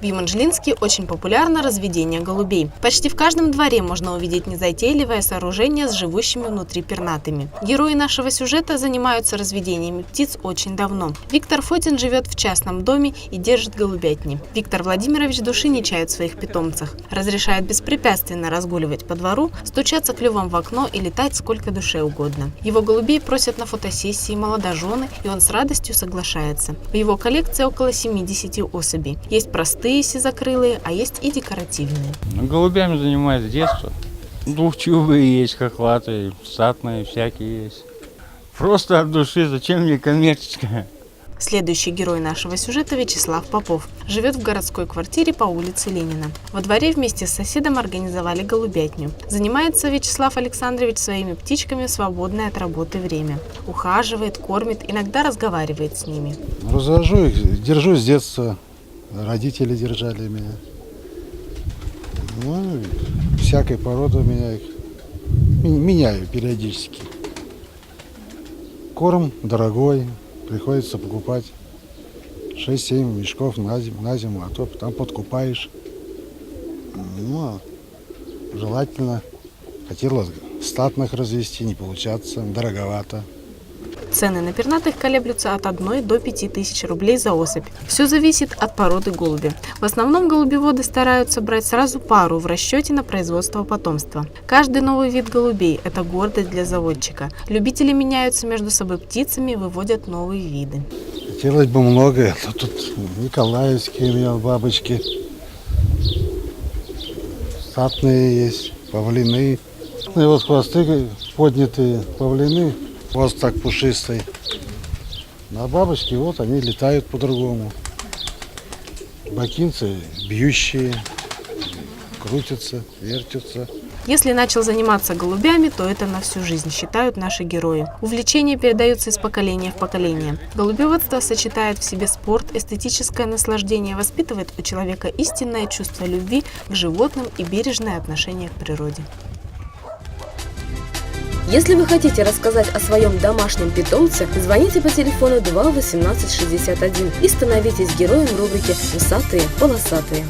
В Еманжелинске очень популярно разведение голубей. Почти в каждом дворе можно увидеть незатейливое сооружение с живущими внутри пернатыми. Герои нашего сюжета занимаются разведениями птиц очень давно. Виктор Фотин живет в частном доме и держит голубятни. Виктор Владимирович души не чает в своих питомцах. Разрешает беспрепятственно разгуливать по двору, стучаться клювом в окно и летать сколько душе угодно. Его голубей просят на фотосессии молодожены, и он с радостью соглашается. В его коллекции около 70 особей. Есть простые сизокрылые, а есть и декоративные. Ну, голубями занимаюсь с детства. Двухчубые есть, хохлатые, статные, всякие есть. Просто от души, зачем мне коммерческая? Следующий герой нашего сюжета Вячеслав Попов. Живет в городской квартире по улице Ленина. Во дворе вместе с соседом организовали голубятню. Занимается Вячеслав Александрович своими птичками в свободное от работы время. Ухаживает, кормит, иногда разговаривает с ними. Развожу их, держу с детства. Родители держали меня. Ну, всякой породы меня их. Меняю периодически. Корм дорогой, приходится покупать 6-7 мешков на зиму, на зиму, а то там подкупаешь. Ну, а желательно хотелось статных развести, не получаться, дороговато. Цены на пернатых колеблются от 1 до 5 тысяч рублей за особь. Все зависит от породы голуби. В основном голубеводы стараются брать сразу пару в расчете на производство потомства. Каждый новый вид голубей – это гордость для заводчика. Любители меняются между собой птицами, выводят новые виды. Хотелось бы многое. а Тут Николаевские у меня бабочки. Статные есть, павлины. Ну И вот хвосты поднятые павлины, хвост так пушистый. А бабочки, вот они летают по-другому. Бакинцы бьющие, крутятся, вертятся. Если начал заниматься голубями, то это на всю жизнь, считают наши герои. Увлечение передается из поколения в поколение. Голубеводство сочетает в себе спорт, эстетическое наслаждение, воспитывает у человека истинное чувство любви к животным и бережное отношение к природе. Если вы хотите рассказать о своем домашнем питомце, звоните по телефону 2 18 61 и становитесь героем рубрики «Усатые полосатые».